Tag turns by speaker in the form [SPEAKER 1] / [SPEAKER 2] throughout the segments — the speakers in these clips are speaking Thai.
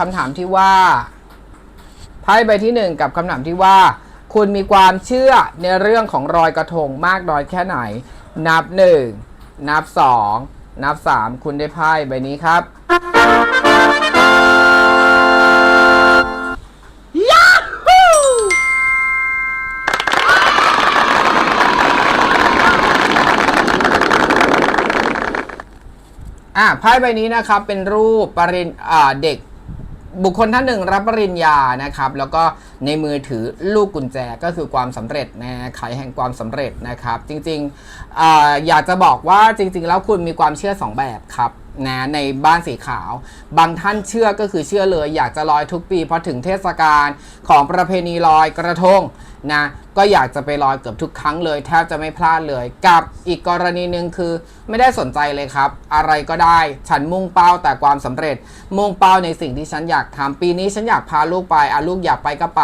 [SPEAKER 1] คำถามที่ว่าไพ่ใบที่หนึ่งกับคำถามที่ว่า คุณมีความเชื่อในเรื่องของรอยกระทงมากน้อยแค่ไหน นับหนึ่งนับสองนับสามคุณได้ไพ่ใบนี้ครับอะไพ่ใบนี้นะครับเป็นรูปปริญเด็ก บุคคลท่านหนึ่งรับปริญญานะครับ แล้วก็ในมือถือลูกกุญแจก็คือความสำเร็จนะไขแห่งความสำเร็จนะครับ จริงๆออยากจะบอกว่าจริง ๆ แล้วคุณมีความเชื่อสองแบบครับนะในบ้านสีขาว บางท่านเชื่อก็คือเชื่อเลย อยากจะลอยทุกปีพอถึงเทศกาลของประเพณีลอยกระทงนะก็อยากจะไปลอยเกือบทุกครั้งเลยแทบจะไม่พลาดเลย กับอีกกรณีหนึ่งคือไม่ได้สนใจเลยครับ อะไรก็ได้ฉันมุ่งเป้าแต่ความสำเร็จ มุ่งเป้าในสิ่งที่ฉันอยากทำปีนี้ฉันอยากพาลูกไปอะลูกอยากไปก็ไป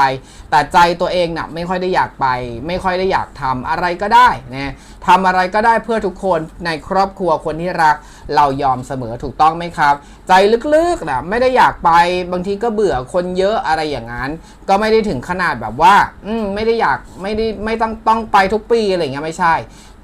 [SPEAKER 1] แต่ใจตัวเองน่ะไม่ค่อยได้อยากไป ไม่ค่อยได้อยากทำอะไรก็ได้นะทำอะไรก็ได้เพื่อทุกคนในครอบครัวคนที่รักเรายอมเสมอถูกต้องไหมครับ ใจลึกๆนะไม่ได้อยากไปบางทีก็เบื่อคนเยอะอะไรอย่างนั้น ก็ไม่ได้ถึงขนาดแบบว่า อืมไม่ได้อยากไม่ได้ไม่ต้องต้องไปทุกปีอะไรอย่างเงี้ยไม่ใช่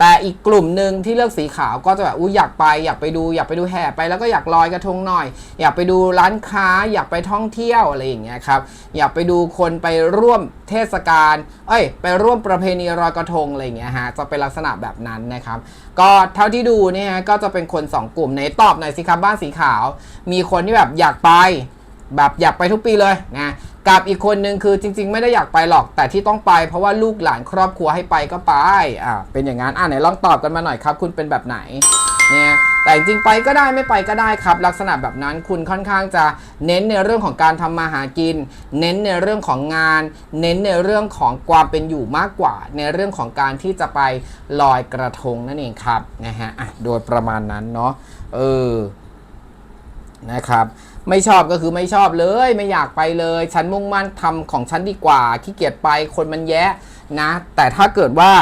[SPEAKER 1] แต่อีกกลุ่มหนึ่งที่เลือกสีขาวก็จะแบบอุ้ยอยากไปอยากไปดูอยากไปดูแห่ไปแล้วก็อยากลอยกระทงหน่อย อยากไปดูร้านค้า อยากไปท่องเที่ยวอะไรอย่างเงี้ยครับอยากไปดูคนไปร่วมเทศกาลเอ้ย ไปร่วมประเพณีลอยกระทงอะไรอย่างเงี้ยฮะจะเป็นลักษณะแบบนั้นนะครับ ก็เท่าที่ดูเนี่ยฮะก็จะเป็นคนสองกลุ่มในตอบหน่อยสิครับบ้านสีขาว มีคนที่แบบอยากไป แบบอยากไปทุกปีเลยนะ กับอีกคนนึงคือจริง ๆ ไม่ได้อยากไปหรอกแต่ที่ต้องไป เพราะว่าลูกหลานครอบครัวให้ไปก็ไปอ่าเป็นอย่างนั้นอ่าไหนลองตอบกันมาหน่อยครับ คุณเป็นแบบไหนเนี่ยแต่จริงไปก็ได้ไม่ไปก็ได้ครับ ลักษณะแบบนั้นคุณค่อนข้างจะเน้นในเรื่องของการทำมาหากิน เน้นในเรื่องของงาน เน้นในเรื่องของความเป็นอยู่มากกว่า ในเรื่องของการที่จะไปลอยกระทงนั่นเองครับนะฮะอะโดยประมาณนั้นเนาะเออนะครับ ไม่ชอบก็คือไม่ชอบเลย ไม่อยากไปเลย ฉันมุ่งมั่นทำของฉันดีกว่าขี้เกียจไปคนมันแยะนะ แต่ถ้าเกิดว่า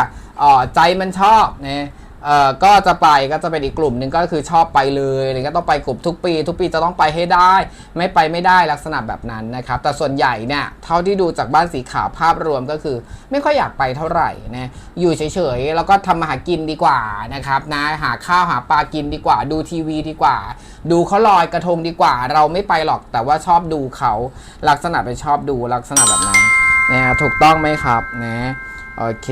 [SPEAKER 1] ออใจมันชอบนะ เอ่อก็จะไปก็จะเป็นอีกกลุ่มหนึ่งก็คือชอบไปเลยอะไรก็ต้องไปกลุ่มทุกปี ทุกปีจะต้องไปให้ได้ ไม่ไปไม่ได้ลักษณะแบบนั้นนะครับ แต่ส่วนใหญ่เนี่ยเท่าที่ดูจากบ้านสีขาวภาพรวมก็คือ ไม่ค่อยอยากไปเท่าไหร่นะอยู่เฉยๆแล้วก็ทำมาหากินดีกว่านะครับนะหาข้าวหาปลากินดีกว่า ดูทีวีดีกว่า ดูเขาลอยกระทงดีกว่า เราไม่ไปหรอกแต่ว่าชอบดูเขาลักษณะเป็นชอบดูลักษณะแบบนั้นนะฮะถูกต้องไหมครับนะโอเค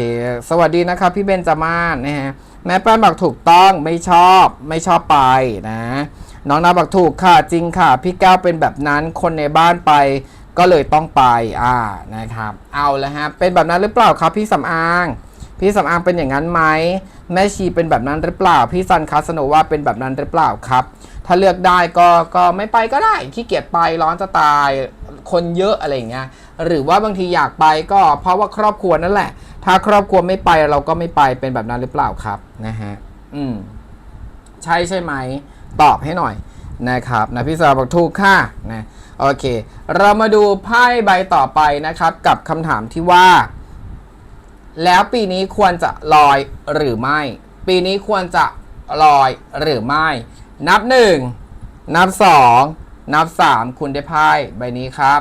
[SPEAKER 1] สวัสดีนะครับพี่เบนจามาศนะฮะ แม่แป้นบอกถูกต้องไม่ชอบไม่ชอบไปนะ น้องนาบอกถูกค่ะจริงค่ะ พี่แก้วเป็นแบบนั้นคนในบ้านไปก็เลยต้องไปอ่านะครับ เอาแล้วฮะเป็นแบบนั้นหรือเปล่าครับพี่สำอาง พี่สำอางเป็นอย่างนั้นไหมแม่ชีเป็นแบบนั้นหรือเปล่า พี่ซันคาสโนว่าเป็นแบบนั้นหรือเปล่าครับ ถ้าเลือกได้ก็ก็ไม่ไปก็ได้ขี้เกียจไปร้อนจะตายคนเยอะอะไรอย่างเงี้ยหรือว่าบางทีอยากไปก็เพราะว่าครอบครัวนั่นแหละ ถ้าครอบครัวไม่ไปเราก็ไม่ไปเป็นแบบนั้นหรือเปล่าครับนะฮะอืมใช่ใช่ไหม ตอบให้หน่อยนะครับนะพี่สาวบอกถูกค่ะนะโอเค เรามาดูไพ่ใบต่อไปนะครับ กับคำถามที่ว่า แล้วปีนี้ควรจะลอยหรือไม่ ปีนี้ควรจะลอยหรือไม่ นับหนึ่งนับสองนับสามคุณได้ไพ่ใบนี้ครับ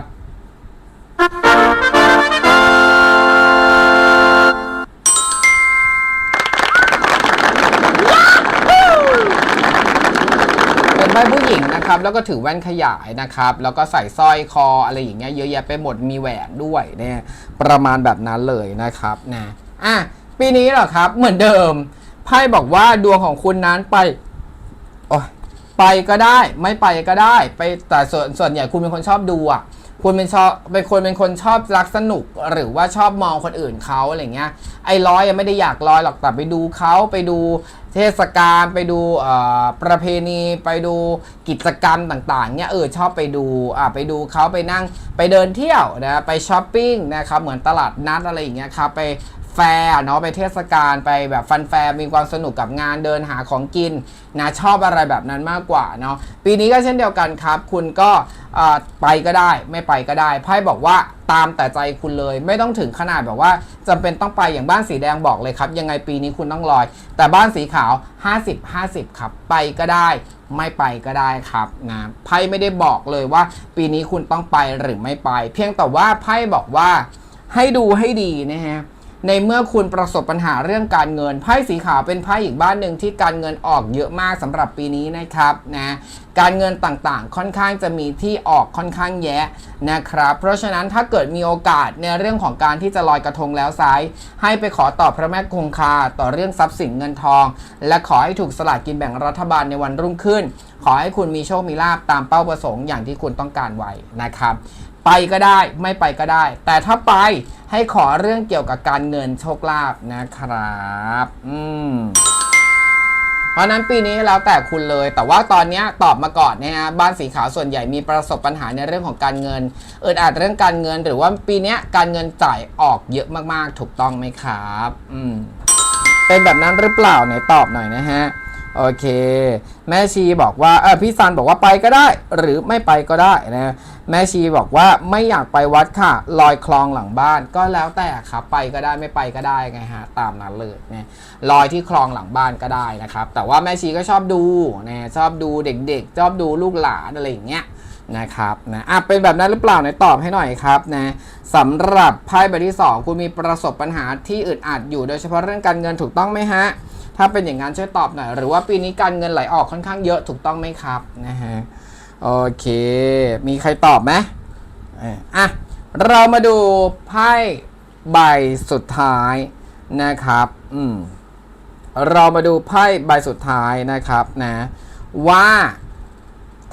[SPEAKER 1] เป็นใบผู้หญิงนะครับแล้วก็ถือแว่นขยายนะครับ แล้วก็ใส่สร้อยคออะไรอย่างเงี้ยเยอะแยะไปหมดมีแหวนด้วยเนี่ยประมาณแบบนั้นเลยนะครับนะอะปีนี้เหรอครับเหมือนเดิมไพ่บอกว่าดวงของคุณนั้นไปโอ้ไปก็ได้ไม่ไปก็ได้ ไปแต่ส่วนส่วนใหญ่คุณเป็นคนชอบดูอะคุณเป็นชอบเป็นคนเป็นคนชอบรักสนุกหรือว่าชอบมองคนอื่นเขาอะไรเงี้ยไอ้ร้อยยังไม่ได้อยากร้อยหรอกแต่ไปดูเขาไปดู เทศกาลไปดูประเพณีไปดูกิจกรรมต่างๆเนี่ยเออชอบไปดูอ่าไปดูเขาไปนั่งไปเดินเที่ยวนะไปช้อปปิ้งนะครับเหมือนตลาดนัดอะไรอย่างเงี้ยครับไป แฟร์เนาะไปเทศกาลไปแบบฟันแฟร์มีความสนุกกับงานเดินหาของกินนะชอบอะไรแบบนั้นมากกว่าเนาะปีนี้ก็เช่นเดียวกันครับ คุณก็ไปก็ได้ไม่ไปก็ได้ไพ่บอกว่าตามแต่ใจคุณเลย ไม่ต้องถึงขนาดแบบว่าจำเป็นต้องไปอย่างบ้านสีแดงบอกเลยครับ ยังไงปีนี้คุณต้องลอย แต่บ้านสีขาว 50 50 ครับ ไปก็ได้ไม่ไปก็ได้ครับนะไพ่ไม่ได้บอกเลยว่า ปีนี้คุณต้องไปหรือไม่ไป เพียงแต่ว่าไพ่บอกว่าให้ดูให้ดีนะฮะ ในเมื่อคุณประสบปัญหาเรื่องการเงินไพ่สีขาวเป็นไพ่อีกบ้านหนึ่งที่การเงินออกเยอะมากสำหรับปีนี้นะครับนะการเงินต่างๆ ค่อนข้างจะมีที่ออกค่อนข้างแยะนะครับ เพราะฉะนั้นถ้าเกิดมีโอกาสในเรื่องของการที่จะลอยกระทงแล้วซ้าย ให้ไปขอต่อพระแม่คงคาต่อเรื่องทรัพย์สินเงินทอง และขอให้ถูกสลากกินแบ่งรัฐบาลในวันรุ่งขึ้น ขอให้คุณมีโชคมีลาบตามเป้าประสงค์อย่างที่คุณต้องการไว้นะครับ ไปก็ได้ไม่ไปก็ได้ แต่ถ้าไปให้ขอเรื่องเกี่ยวกับการเงินโชคลาภนะครับอืมเพราะนั้นปีนี้แล้วแต่คุณเลย แต่ว่าตอนนี้ตอบมาก่อนนะฮะบ้านสีขาวส่วนใหญ่มีประสบปัญหาในเรื่องของการเงินอึดอัดเรื่องการเงิน หรือว่าปีนี้การเงินจ่ายออกเยอะมากๆ ถูกต้องไหมครับ อืมเป็นแบบนั้นหรือเปล่าไหนตอบหน่อยนะฮะ โอเค แม่ชีบอกว่าเออพี่ซันบอกว่าไปก็ได้ หรือไม่ไปก็ได้นะแม่ชีบอกว่าไม่อยากไปวัดค่ะ ลอยคลองหลังบ้านก็แล้วแต่ครับไปก็ได้ไม่ไปก็ได้ไงฮะตามนั้นเลยนะลอยที่คลองหลังบ้านก็ได้นะครับ แต่ว่าแม่ชีก็ชอบดูนะชอบดูเด็กๆ ชอบดูลูกหลานอะไรอย่างเงี้ยนะครับนะอะเป็นแบบนั้นหรือเปล่าไหนตอบให้หน่อยครับนะสำหรับไพ่ใบที่ 2 คุณมีประสบปัญหาที่อึดอัดอยู่โดยเฉพาะเรื่องการเงินถูกต้องไหมฮะ ถ้าเป็นอย่างนั้นช่วยตอบหน่อย หรือว่าปีนี้การเงินไหลออกค่อนข้างเยอะถูกต้องไหมครับนะฮะโอเค มีใครตอบไหมอ่ออะเรามาดูไพ่ใบสุดท้ายนะครับอืมเรามาดูไพ่ใบสุดท้ายนะครับนะว่า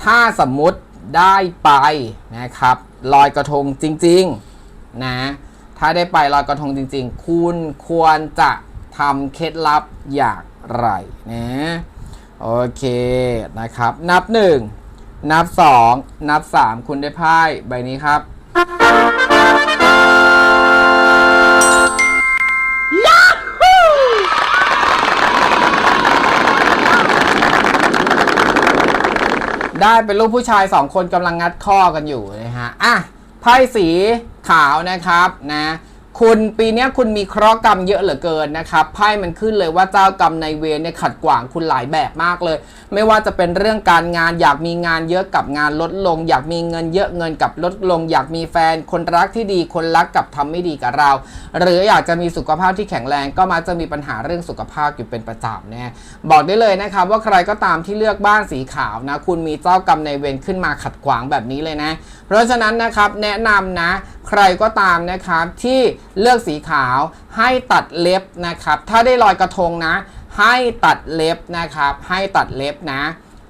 [SPEAKER 1] ถ้าสมมุติได้ไปนะครับลอยกระทงจริงๆนะถ้าได้ไปลอยกระทงจริง ๆ คุณควรจะ ทำเคล็ดลับอย่างไรนะโอเคนะครับ นับ 1 นับ 2 นับ 3 คุณได้ไพ่ใบนี้ครับได้เป็นรูปผู้ชายสองคนกำลังงัดข้อกันอยู่นะฮะ อะ ไพ่สีขาวนะครับนะ คุณปีนี้คุณมีเคราะห์กรรมเยอะเหลือเกินนะครับไพ่มันขึ้นเลยว่าเจ้ากรรมในเวรเนี่ยขัดขวางคุณหลายแบบมากเลย ไม่ว่าจะเป็นเรื่องการงานอยากมีงานเยอะกับงานลดลง อยากมีเงินเยอะเงินกับลดลง อยากมีแฟน คนรักที่ดีคนรักกับทำไม่ดีกับเรา หรืออยากจะมีสุขภาพที่แข็งแรงก็มักจะมีปัญหาเรื่องสุขภาพอยู่เป็นประจำนะบอกได้เลยนะครับว่าใครก็ตามที่เลือกบ้านสีขาวนะคุณมีเจ้ากรรมในเวรขึ้นมาขัดขวางแบบนี้เลยนะ เพราะฉะนั้นนะครับแนะนำนะ ใครก็ตามนะครับที่ เลือกสีขาวให้ตัดเล็บนะครับ ถ้าได้ลอยกระทงนะ ให้ตัดเล็บนะครับ ให้ตัดเล็บนะ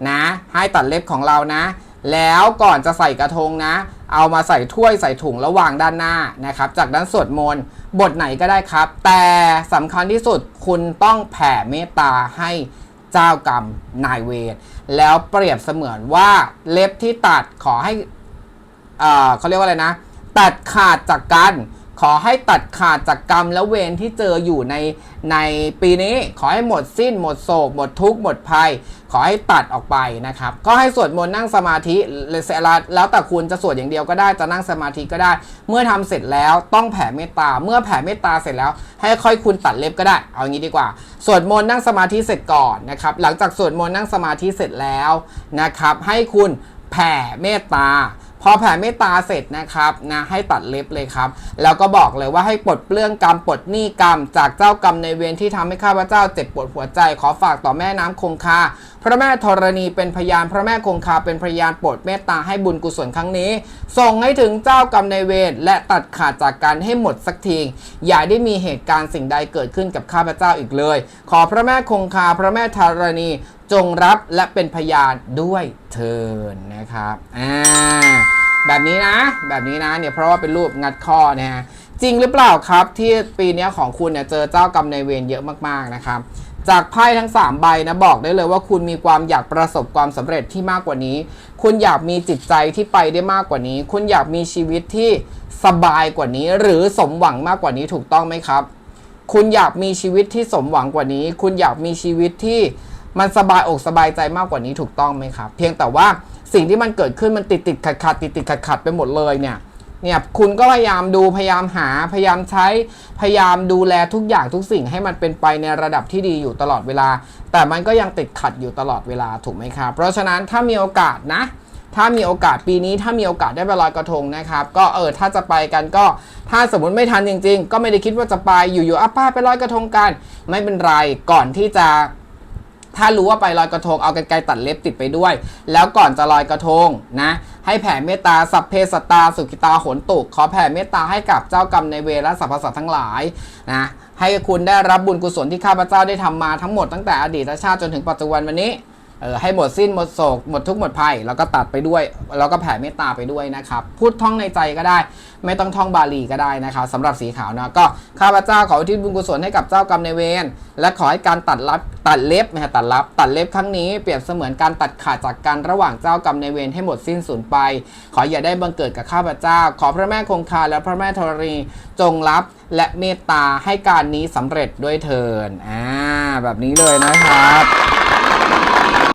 [SPEAKER 1] นะ ให้ตัดเล็บของเรานะ แล้วก่อนจะใส่กระทงนะ เอามาใส่ถ้วยใส่ถุงแล้ววางด้านหน้านะครับ จากนั้นสวดมนต์บทไหนก็ได้ครับ แต่สำคัญที่สุดคุณต้องแผ่เมตตาให้เจ้ากรรมนายเวรแล้วเปรียบเสมือนว่าเล็บที่ตัดขอให้เอ่อเขาเรียกว่าอะไรนะ ตัดขาดจากกัน ขอให้ตัดขาดจากกรรมและเวรที่เจออยู่ในในปีนี้ ขอให้หมดสิ้น หมดโศก หมดทุกข์หมดภัย ขอให้ตัดออกไปนะครับ ก็ให้สวดมนต์นั่งสมาธิเสร็จแล้วแต่คุณจะสวดอย่างเดียวก็ได้จะนั่งสมาธิก็ได้ เมื่อทำเสร็จแล้วต้องแผ่เมตตาเมื่อแผ่เมตตาเสร็จแล้ว ให้ค่อยคุณตัดเล็บก็ได้ เอางี้ดีกว่าสวดมนต์นั่งสมาธิเสร็จก่อนนะครับ หลังจากสวดมนต์นั่งสมาธิเสร็จแล้วนะครับ ให้คุณแผ่เมตตา พอแผ่เมตตาเสร็จนะครับนะให้ตัดเล็บเลยครับ แล้วก็บอกเลยว่าให้ปลดเปลื้องกรรมปลดหนี้กรรม จากเจ้ากรรมในเวรที่ทำให้ข้าพเจ้าเจ็บปวดหัวใจ ขอฝากต่อแม่น้ำคงคาพระแม่ธรณีเป็นพยาน พระแม่คงคาเป็นพยานโปรดเมตตาให้บุญกุศลครั้งนี้ ส่งให้ถึงเจ้ากรรมในเวรและตัดขาดจากกันให้หมดสักทีอย่าได้มีเหตุการณ์สิ่งใดเกิดขึ้นกับข้าพเจ้าอีกเลย ขอพระแม่คงคาพระแม่ธรณีจงรับและเป็นพยานด้วยเทินนะครับอ่า แบบนี้นะ แบบนี้นะเนี่ยเพราะว่าเป็นรูปงัดข้อนะฮะจริงหรือเปล่าครับที่ปีนี้ของคุณเนี่ยเจอเจ้ากรรมในายเวรเยอะมากๆนะครับจากไพ่ทั้ง 3 ใบนะบอกได้เลยว่าคุณมีความอยากประสบความสำเร็จที่มากกว่านี้ คุณอยากมีจิตใจที่ไปได้มากกว่านี้ คุณอยากมีชีวิตที่สบายกว่านี้ หรือสมหวังมากกว่านี้ถูกต้องไหมครับ คุณอยากมีชีวิตที่สมหวังกว่านี้ คุณอยากมีชีวิตที่มันสบายอกสบายใจมากกว่านี้ถูกต้องไหมครับ เพียงแต่ว่า สิ่งที่มันเกิดขึ้นมันติดติดขัดขัดติดติดขัดขัดไปหมดเลยเนี่ยเนี่ยคุณก็พยายามดูพยายามหาพยายามใช้พยายามดูแลทุกอย่างทุกสิ่งให้มันเป็นไปในระดับที่ดีอยู่ตลอดเวลา แต่มันก็ยังติดขัดอยู่ตลอดเวลาถูกไหมครับเพราะฉะนั้นถ้ามีโอกาสนะ ถ้ามีโอกาสปีนี้ถ้ามีโอกาสได้ไปลอยกระทงนะครับ ก็เออถ้าจะไปกันก็ ถ้าสมมติไม่ทันจริง ๆ ก็ไม่ได้คิดว่าจะไปอยู่ๆอะป้าไปลอยกระทงกัน ไม่เป็นไรก่อนที่จะ ถ้ารู้ว่าไปลอยกระทงเอากันไกลตัดเล็บติดไปด้วย แล้วก่อนจะลอยกระทงนะให้แผ่เมตตาสัพเพสตาสุขิตาโหนตุกขอแผ่เมตตาให้กับเจ้ากรรมในเวรและสรรพสัตว์ทั้งหลายนะให้คุณได้รับบุญกุศลที่ข้าพเจ้าได้ทำมาทั้งหมดตั้งแต่อดีตชาติจนถึงปัจจุบันวันนี้ ออให้หมดสิ้นหมดโศกหมดทุกข์หมดภัยแล้วก็ตัดไปด้วย แล้วก็แผ่เมตตาไปด้วยนะครับพูดท่องในใจก็ได้ ไม่ต้องท่องบาลีก็ได้นะครับสำหรับสีขาวนะก็ข้าพเจ้าขออุทิศบุญกุศลให้กับเจ้ากรรมในเวรและขอให้การตัดรับตัดเล็บนะฮะตัดรับตัดเล็บครั้งนี้เปรียบเสมือนการตัดขาดจากกันระหว่างเจ้ากรรมในเวรให้หมดสิ้นสูญไป ขออย่าได้บังเกิดกับข้าพเจ้า ขอพระแม่คงคาและพระแม่ธรณีจงรับและเมตตาให้การนี้สำเร็จด้วยเถินอ่าแบบนี้เลยนะครับ